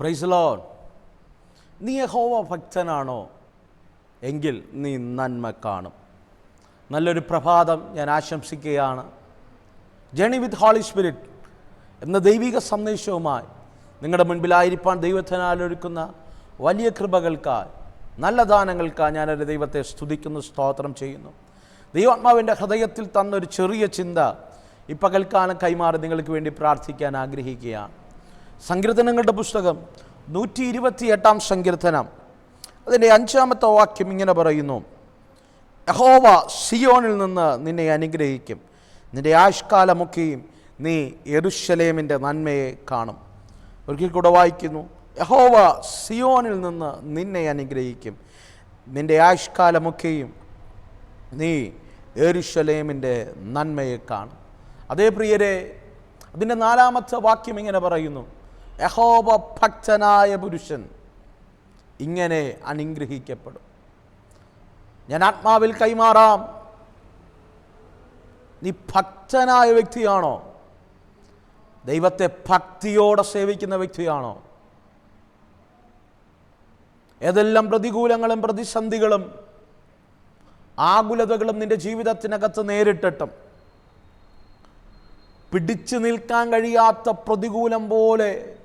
Price loan നീ യഹോവ ഭക്തനാണോ? എങ്കിൽ നീ നന്മ കാണും. നല്ലൊരു പ്രഭാതം ഞാൻ ആശംസിക്കുകയാണ്. ജേണി വിത്ത് ഹോളി സ്പിരിറ്റ് എന്ന ദൈവിക സന്ദേശവുമായി നിങ്ങളുടെ മുൻപിലായിരിക്കാൻ ദൈവത്തിനാൽ ഒരുക്കുന്ന വലിയ കൃപകൾക്കായി നല്ല ദാനങ്ങൾക്കായി ഞാനൊരു ദൈവത്തെ സ്തുതിക്കുന്നു സ്തോത്രം ചെയ്യുന്നു. ദൈവാത്മാവിന്റെ ഹൃദയത്തിൽ തന്നൊരു ചെറിയ ചിന്ത ഇപ്പകൽക്കാലം പകൽക്കാലം കൈമാറി നിങ്ങൾക്ക് വേണ്ടി പ്രാർത്ഥിക്കാൻ ആഗ്രഹിക്കുകയാണ്. സങ്കീർത്തനങ്ങളുടെ പുസ്തകം നൂറ്റി ഇരുപത്തി എട്ടാം സങ്കീർത്തനം. അതിന്റെ അഞ്ചാമത്തെ വാക്യം ഇങ്ങനെ പറയുന്നു യഹോവ സിയോണിൽ നിന്ന് നിന്നെ അനുഗ്രഹിക്കും. നിന്റെ ആഷ്കാലമൊക്കെയും നീ എരുഷലേമിന്റെ നന്മയെ കാണും. ഒരിക്കൽ കൂടെ വായിക്കുന്നു യഹോവ സിയോനിൽ നിന്ന് നിന്നെ അനുഗ്രഹിക്കും. നിന്റെ ആഷ്കാലമൊക്കെയും നീ എരുഷലേമിന്റെ നന്മയെ കാണും. അതേ പ്രിയരെ അതിന്റെ നാലാമത്തെ വാക്യം ഇങ്ങനെ പറയുന്നു യഹോവ ഭക്തനായ പുരുഷൻ ഇങ്ങനെ അനുഗ്രഹിക്കപ്പെടും. ഞാൻ ആത്മാവിൽ കൈമാറാം. നീ ഭക്തനായ വ്യക്തിയാണോ? ദൈവത്തെ ഭക്തിയോടെ സേവിക്കുന്ന വ്യക്തിയാണോ? ഏതെല്ലാം പ്രതികൂലങ്ങളും പ്രതിസന്ധികളും ആകുലതകളും നിന്റെ ജീവിതത്തിനകത്ത് നേരിട്ടിട്ടും പിടിച്ചു നിൽക്കാൻ കഴിയാത്ത പ്രതികൂലം പോലെ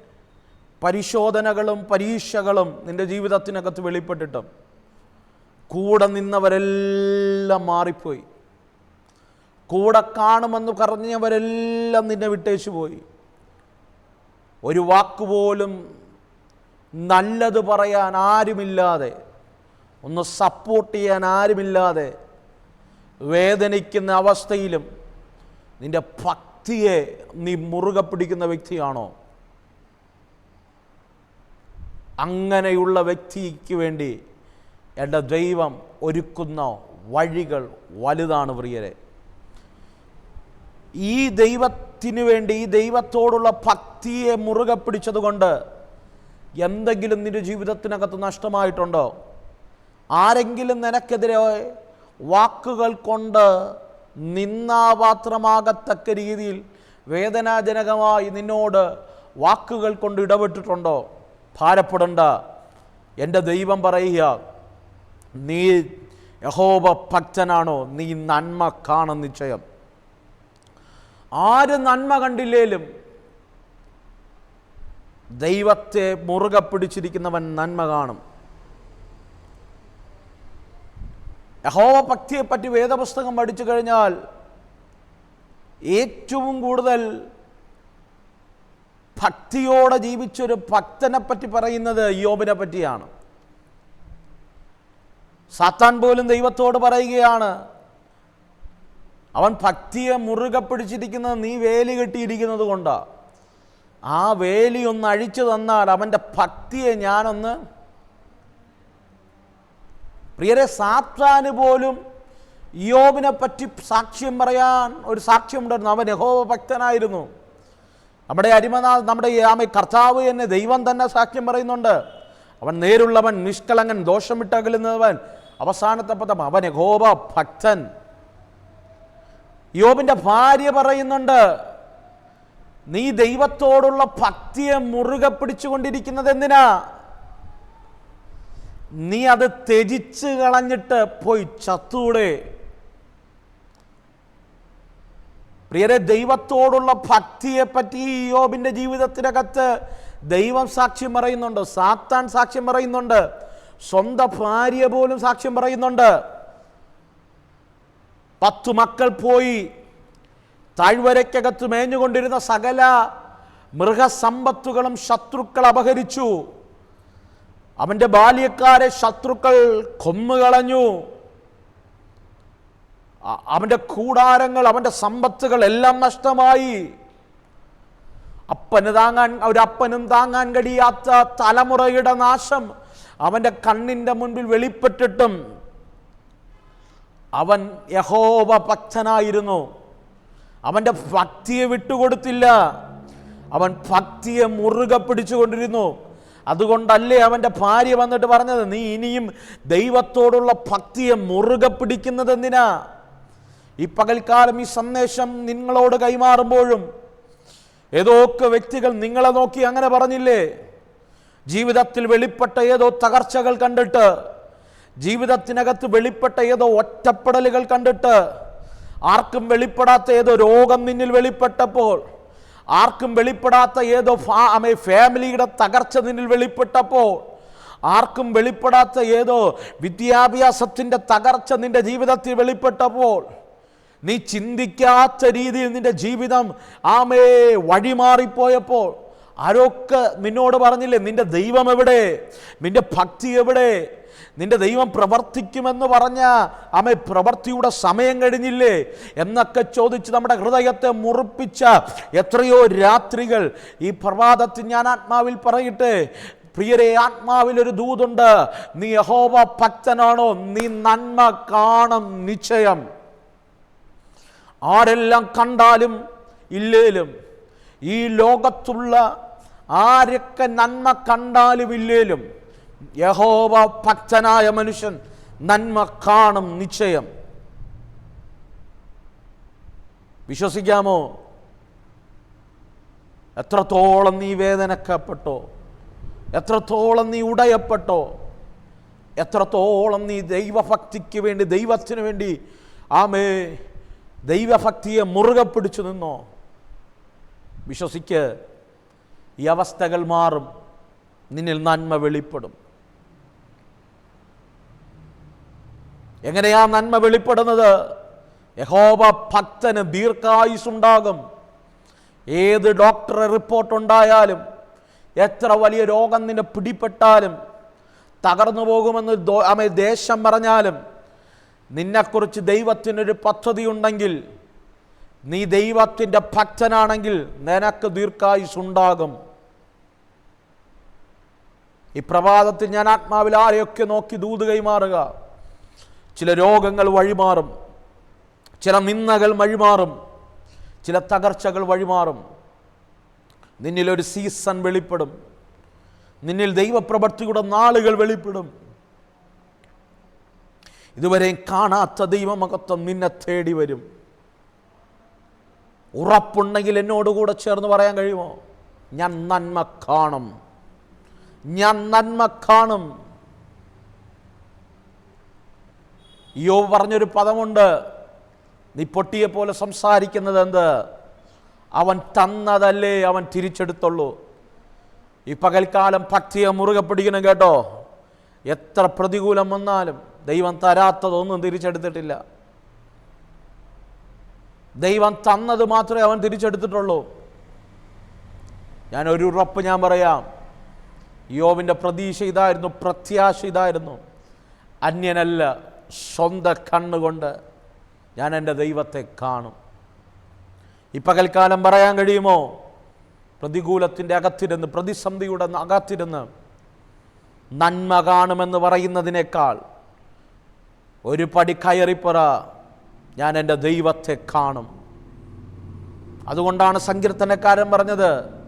പരിശോധനകളും പരീക്ഷകളും നിന്റെ ജീവിതത്തിനകത്ത് വെളിപ്പെട്ടിട്ടും കൂടെ നിന്നവരെല്ലാം മാറിപ്പോയി. കൂടെ കാണുമെന്ന് പറഞ്ഞവരെല്ലാം നിന്നെ വിട്ടേച്ചു പോയി. ഒരു വാക്കുപോലും നല്ലത് പറയാൻ ആരുമില്ലാതെ ഒന്ന് സപ്പോർട്ട് ചെയ്യാൻ ആരുമില്ലാതെ വേദനിക്കുന്ന അവസ്ഥയിലും നിന്റെ ഭക്തിയെ നീ മുറുകെ പിടിക്കുന്ന വ്യക്തിയാണോ? അങ്ങനെയുള്ള വ്യക്തിക്ക് വേണ്ടി എന്റെ ദൈവം ഒരുക്കുന്ന വഴികൾ വലുതാണ് പ്രിയരെ. ഈ ദൈവത്തിന് വേണ്ടി ഈ ദൈവത്തോടുള്ള ഭക്തിയെ മുറുകെ പിടിച്ചതുകൊണ്ട് എന്തെങ്കിലും നിന്റെ ജീവിതത്തിനകത്ത് നഷ്ടമായിട്ടുണ്ടോ? ആരെങ്കിലും നിനക്കെതിരെ വാക്കുകൾ കൊണ്ട് നിന്നാപാത്രമാകത്തക്ക രീതിയിൽ വേദനാജനകമായി നിന്നോട് വാക്കുകൾ കൊണ്ട് ഇടപെട്ടിട്ടുണ്ടോ? ഭാരപ്പെടണ്ട. എന്റെ ദൈവം പറയുക നീ യഹോബ ഭക്തനാണോ? നീ നന്മ കാണും നിശ്ചയം. ആര് നന്മ കണ്ടില്ലേലും ദൈവത്തെ മുറുകെ പിടിച്ചിരിക്കുന്നവൻ നന്മ കാണും. യഹോവ ഭക്തിയെപ്പറ്റി വേദപുസ്തകം പഠിച്ചു കഴിഞ്ഞാൽ ഏറ്റവും കൂടുതൽ ഭക്തിയോടെ ജീവിച്ചൊരു ഭക്തനെ പറ്റി പറയുന്നത് യോബിനെ പറ്റിയാണ്. സാത്താൻ പോലും ദൈവത്തോട് പറയുകയാണ് അവൻ ഭക്തിയെ മുറുകെ പിടിച്ചിരിക്കുന്നത് നീ വേലി കെട്ടിയിരിക്കുന്നത് കൊണ്ടാണ് ആ വേലി ഒന്ന് അഴിച്ചു തന്നാൽ അവന്റെ ഭക്തിയെ ഞാനൊന്ന് പ്രിയരെ സാത്താന് പോലും യോബിനെ പറ്റി സാക്ഷ്യം പറയാൻ ഒരു സാക്ഷ്യമുണ്ടായിരുന്നു. അവൻ യഹോവ ഭക്തനായിരുന്നു. നമ്മുടെ അരിമനാ നമ്മുടെ ആമ കർത്താവ് എന്നെ ദൈവം തന്നെ സാക്ഷ്യം പറയുന്നുണ്ട്. അവൻ നേരുള്ളവൻ നിഷ്കളങ്കൻ ദോഷം വിട്ടകലുന്നവൻ അവസാനത്തെ പദം അവൻ യഹോബ ഭക്തൻ. യോബിന്റെ ഭാര്യ പറയുന്നുണ്ട് നീ ദൈവത്തോടുള്ള ഭക്തിയെ മുറുകെ പിടിച്ചുകൊണ്ടിരിക്കുന്നത് എന്തിനാ? നീ അത് ത്യജിച്ച് കളഞ്ഞിട്ട് പോയി ചത്തൂടെ. പ്രിയരെ ദൈവത്തോടുള്ള ഭക്തിയെ പറ്റി ഈ യോബിന്റെ ജീവിതത്തിനകത്ത് ദൈവം സാക്ഷ്യം പറയുന്നുണ്ട് സാത്താൻ സാക്ഷ്യം പറയുന്നുണ്ട് സ്വന്തം ഭാര്യ പോലും സാക്ഷ്യം പറയുന്നുണ്ട്. പത്തു മക്കൾ പോയി താഴ്വരയ്ക്കകത്ത് മേഞ്ഞുകൊണ്ടിരുന്ന സകല മൃഗസമ്പത്തുകളും ശത്രുക്കൾ അപഹരിച്ചു. അവന്റെ ബാല്യക്കാരെ ശത്രുക്കൾ കൊന്നുകളഞ്ഞു. അ- അവന്റെ കൂടാരങ്ങൾ അവന്റെ സമ്പത്തുകൾ എല്ലാം നഷ്ടമായി. അപ്പന് താങ്ങാൻ ഒരപ്പനും താങ്ങാൻ കഴിയാത്ത തലമുറയുടെ നാശം അവന്റെ കണ്ണിന്റെ മുൻപിൽ വെളിപ്പെട്ടിട്ടും അവൻ യഹോവ ഭക്തനായിരുന്നു. അവന്റെ ഭക്തിയെ വിട്ടുകൊടുത്തില്ല. അവൻ ഭക്തിയെ മുറുകെ പിടിച്ചുകൊണ്ടിരുന്നു. അതുകൊണ്ടല്ലേ അവന്റെ ഭാര്യ വന്നിട്ട് പറഞ്ഞത് നീ ഇനിയും ദൈവത്തോടുള്ള ഭക്തിയെ മുറുകെ പിടിക്കുന്നത് എന്തിനാ ഈ പകൽക്കാലം ഈ സന്ദേശം നിങ്ങളോട് കൈമാറുമ്പോഴും ഏതോക്കെ വ്യക്തികൾ നിങ്ങളെ നോക്കി അങ്ങനെ പറഞ്ഞില്ലേ? ജീവിതത്തിൽ വെളിപ്പെട്ട ഏതോ തകർച്ചകൾ കണ്ടിട്ട് ജീവിതത്തിനകത്ത് വെളിപ്പെട്ട ഏതോ ഒറ്റപ്പെടലുകൾ കണ്ടിട്ട് ആർക്കും വെളിപ്പെടാത്ത ഏതോ രോഗം നിന്നിൽ വെളിപ്പെട്ടപ്പോൾ ആർക്കും വെളിപ്പെടാത്ത ഏതോ ഫാമിലിയുടെ തകർച്ച നിന്നിൽ വെളിപ്പെട്ടപ്പോൾ ആർക്കും വെളിപ്പെടാത്ത ഏതോ വിദ്യാഭ്യാസത്തിന്റെ തകർച്ച നിന്റെ ജീവിതത്തിൽ വെളിപ്പെട്ടപ്പോൾ നീ ചിന്തിക്കാത്ത രീതിയിൽ നിന്റെ ജീവിതം ആമേ വഴിമാറിപ്പോയപ്പോൾ ആരൊക്കെ നിന്നോട് പറഞ്ഞില്ലേ നിന്റെ ദൈവം എവിടെ? നിന്റെ ഭക്തി എവിടെ? നിന്റെ ദൈവം പ്രവർത്തിക്കുമെന്ന് പറഞ്ഞ അമ്മ പ്രവർത്തിയുടെ സമയം കഴിഞ്ഞില്ലേ? എന്നൊക്കെ ചോദിച്ച് നമ്മുടെ ഹൃദയത്തെ മുറിപ്പിച്ച എത്രയോ രാത്രികൾ ഈ പ്രഭാതത്തിൽ ഞാൻ ആത്മാവിൽ പറയട്ടെ പ്രിയരെ ആത്മാവിൽ ഒരു ദൂതുണ്ട്. നീ യഹോവ ഭക്തനാണോ? നീ നന്മ കാണും നിശ്ചയം. ആരെല്ലാം കണ്ടാലും ഇല്ലേലും ഈ ലോകത്തുള്ള ആരൊക്കെ നന്മ കണ്ടാലും ഇല്ലേലും യഹോവ ഭക്തനായ മനുഷ്യൻ നന്മ കാണും നിശ്ചയം. വിശ്വസിക്കാമോ? എത്രത്തോളം നീ വേദനക്കപ്പെട്ടോ? എത്രത്തോളം നീ ഉടയപ്പെട്ടോ? എത്രത്തോളം നീ ദൈവഭക്തിക്ക് വേണ്ടി ദൈവത്തിന് വേണ്ടി ആമേ ദൈവഭക്തിയെ മുറുകെ പിടിച്ചു നിന്നോ? വിശ്വസിക്ക് ഈ അവസ്ഥകൾ മാറും നിന്നിൽ നന്മ വെളിപ്പെടും. എങ്ങനെയാ നന്മ വെളിപ്പെടുന്നത്? യഹോബ ഭക്തന് ദീർഘായുസുണ്ടാകും ഏത് ഡോക്ടറെ റിപ്പോർട്ട് ഉണ്ടായാലും എത്ര വലിയ രോഗം നിന്നെ പിടിപ്പെട്ടാലും തകർന്നു പോകുമെന്ന് അമേ ദേശം പറഞ്ഞാലും നിന്നെക്കുറിച്ച് ദൈവത്തിനൊരു പദ്ധതി ഉണ്ടെങ്കിൽ നീ ദൈവത്തിന്റെ ഭക്തനാണെങ്കിൽ നിനക്ക് ദീർഘായുസുണ്ടാകും ഈ പ്രഭാതത്തിൽ ഞാൻ ആത്മാവിൽ ആരെയൊക്കെ നോക്കി ദൂത് കൈമാറുക? ചില രോഗങ്ങൾ വഴിമാറും. ചില നിന്നകൾ വഴിമാറും. ചില തകർച്ചകൾ വഴിമാറും. നിന്നിലൊരു സീസൺ വെളിപ്പെടും. നിന്നിൽ ദൈവപ്രവർത്തിയുടെ നാളുകൾ വെളിപ്പെടും. ഇതുവരെയും കാണാത്ത ദൈവമകത്വം നിന്നെ തേടി വരും. ഉറപ്പുണ്ടെങ്കിൽ എന്നോടുകൂടെ ചേർന്ന് പറയാൻ കഴിയുമോ? ഞാൻ നന്മ കാണും. ഞാൻ നന്മ കാണും. യോ പറഞ്ഞൊരു പദമുണ്ട്. നീ പൊട്ടിയെ പോലെ സംസാരിക്കുന്നത് എന്ത്? അവൻ തന്നതല്ലേ അവൻ തിരിച്ചെടുത്തുള്ളൂ. ഈ പകൽക്കാലം ഭക്തിയെ മുറുകെ പിടിക്കണം കേട്ടോ. എത്ര പ്രതികൂലം വന്നാലും. ദൈവം തരാത്തതൊന്നും തിരിച്ചെടുത്തിട്ടില്ല. ദൈവം തന്നത് മാത്രമേ അവൻ തിരിച്ചെടുത്തിട്ടുള്ളൂ. ഞാൻ ഒരു ഉറപ്പ് ഞാൻ പറയാം. യോവിന്റെ പ്രതീക്ഷ ഇതായിരുന്നു പ്രത്യാശ ഇതായിരുന്നു. അന്യനല്ല സ്വന്തം കണ്ണുകൊണ്ട് ഞാൻ എന്റെ ദൈവത്തെ കാണും. ഈ പകൽക്കാലം പറയാൻ കഴിയുമോ? പ്രതികൂലത്തിന്റെ അകത്തിരുന്ന് പ്രതിസന്ധിയുടെ അകത്തിരുന്ന് നന്മ കാണുമെന്ന് പറയുന്നതിനേക്കാൾ ഒരു പടി കയറിപ്പറ ഞാൻ എന്റെ ദൈവത്തെ കാണും. അതുകൊണ്ടാണ് സങ്കീർത്തനക്കാരൻ പറഞ്ഞത്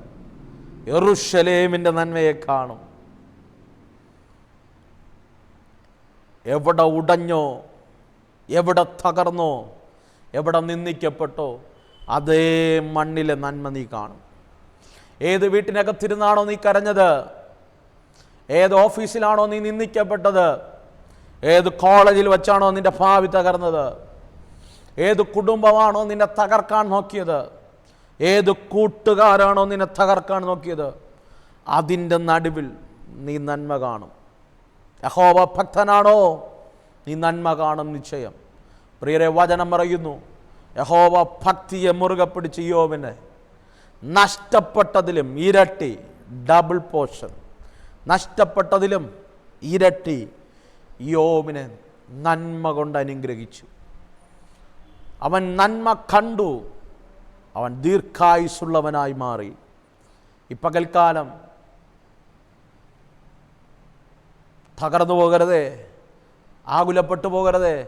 എറുഷലേമിന്റെ നന്മയെ കാണും. എവിടെ ഉടഞ്ഞോ എവിടെ തകർന്നോ എവിടെ നിന്ദിക്കപ്പെട്ടോ അതേ മണ്ണിലെ നന്മ നീ കാണും. ഏത് വീട്ടിനകത്തിരുന്നാണോ നീ കരഞ്ഞത്? ഏത് ഓഫീസിലാണോ നീ നിന്ദിക്കപ്പെട്ടത്? ഏത് കോളേജിൽ വെച്ചാണോ നിന്റെ ഭാവി തകർന്നത്? ഏത് കുടുംബമാണോ നിന്നെ തകർക്കാൻ നോക്കിയത്? ഏത് കൂട്ടുകാരാണോ നിന്നെ തകർക്കാൻ നോക്കിയത്? അതിന്റെ നടുവിൽ നീ നന്മ കാണും. യഹോവ ഭക്തനാണോ? നീ നന്മ കാണും നിശ്ചയം. പ്രിയരെ വചനം പറയുന്നു യഹോവ ഭക്തിയെ മുറുകെ പിടിച്ച് യോവിനെ നഷ്ടപ്പെട്ടതിലും ഇരട്ടി ഡബിൾ പോർഷൻ നഷ്ടപ്പെട്ടതിലും ഇരട്ടി യോവിനെ നന്മ കൊണ്ട് അനുഗ്രഹിച്ചു. അവൻ നന്മ കണ്ടു. അവൻ ദീർഘായുസുള്ളവനായി മാറി. ഇപ്പകൽക്കാലം പകൽക്കാലം തകർന്നു പോകരുതേ ആകുലപ്പെട്ടു പോകരുതേ.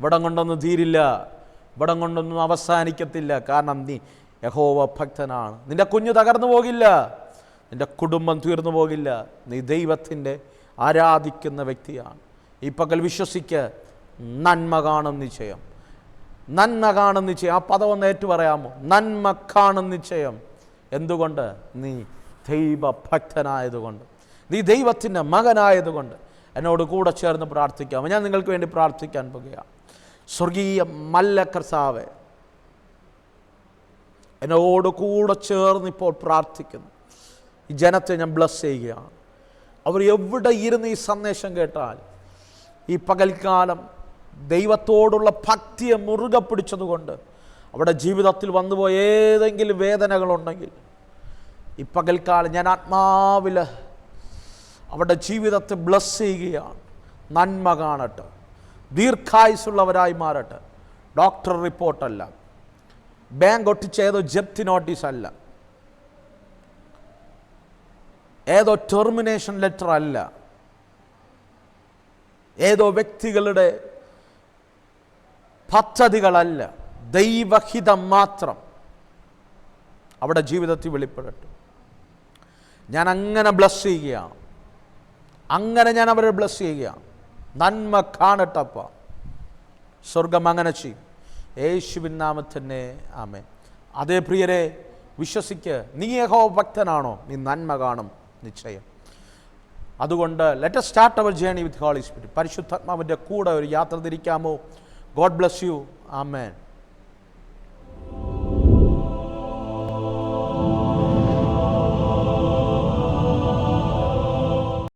ഇവിടം കൊണ്ടൊന്നും തീരില്ല ഇവിടം കൊണ്ടൊന്നും അവസാനിക്കത്തില്ല. കാരണം നീ യഹോവ ഭക്തനാണ്. നിന്റെ കുഞ്ഞു തകർന്നു പോകില്ല നിന്റെ കുടുംബം തീർന്നു പോകില്ല. നീ ദൈവത്തിന്റെ ആരാധിക്കുന്ന വ്യക്തിയാണ്. ഈ പകൽ വിശ്വസിക്ക്. നന്മ കാണും നിശ്ചയം. നന്മ കാണും നിശ്ചയം. ആ പദം ഒന്ന് ഏറ്റു പറയാമോ? നന്മ കാണും നിശ്ചയം. എന്തുകൊണ്ട്? നീ ദൈവഭക്തനായതുകൊണ്ട്. നീ ദൈവത്തിന്റെ മകനായതുകൊണ്ട്. എന്നോട് കൂടെ ചേർന്ന് പ്രാർത്ഥിക്കാം ഞാൻ നിങ്ങൾക്ക് വേണ്ടി പ്രാർത്ഥിക്കാൻ പോകുകയാണ് സ്വർഗീയ മല്ല കർത്താവെ എന്നോട് കൂടെ ചേർന്ന് ഇപ്പോൾ പ്രാർത്ഥിക്കുന്നു. ഈ ജനത്തെ ഞാൻ ബ്ലസ് ചെയ്യുകയാണ്. അവർ എവിടെ ഇരുന്ന് ഈ സന്ദേശം കേട്ടാൽ ഈ പകൽക്കാലം ദൈവത്തോടുള്ള ഭക്തിയെ മുറുകെ പിടിച്ചതുകൊണ്ട് അവിടെ ജീവിതത്തിൽ വന്നുപോയ ഏതെങ്കിലും വേദനകളുണ്ടെങ്കിൽ ഈ പകൽക്കാലം ഞാൻ ആത്മാവിൽ അവരുടെ ജീവിതത്തെ ബ്ലസ് ചെയ്യുകയാണ്. നന്മ കാണട്ടെ. ദീർഘായുസുള്ളവരായി മാറട്ടെ. ഡോക്ടർ റിപ്പോർട്ടല്ല ബാങ്ക് ഒട്ടിച്ച ഏതോ ജപ്തി നോട്ടീസ് അല്ല. ഏതോ ടെർമിനേഷൻ ലെറ്റർ അല്ല. ഏതോ വ്യക്തികളുടെ പദ്ധതികളല്ല ദൈവഹിതം മാത്രം അവിടെ ജീവിതത്തിൽ വെളിപ്പെടട്ടെ. ഞാൻ അങ്ങനെ ബ്ലസ് ചെയ്യുകയാണ്. അങ്ങനെ ഞാൻ അവരെ ബ്ലസ് ചെയ്യുകയാണ്. നന്മ കാണട്ടപ്പ. സ്വർഗം അങ്ങനെ ചെയ്യും. യേശുവിൻ നാമത്തന്നെ ആമേ അതേ പ്രിയരെ വിശ്വസിക്ക്. നീ യഹോ ഭക്തനാണോ? നീ നന്മ കാണും. നിശ്ചയം. അതുകൊണ്ട് let's start our journey with holy spirit പരിശുദ്ധാത്മാവിന്റെ കൂടെ ഒരു യാത്ര തിരിക്കാമോ? God bless you amen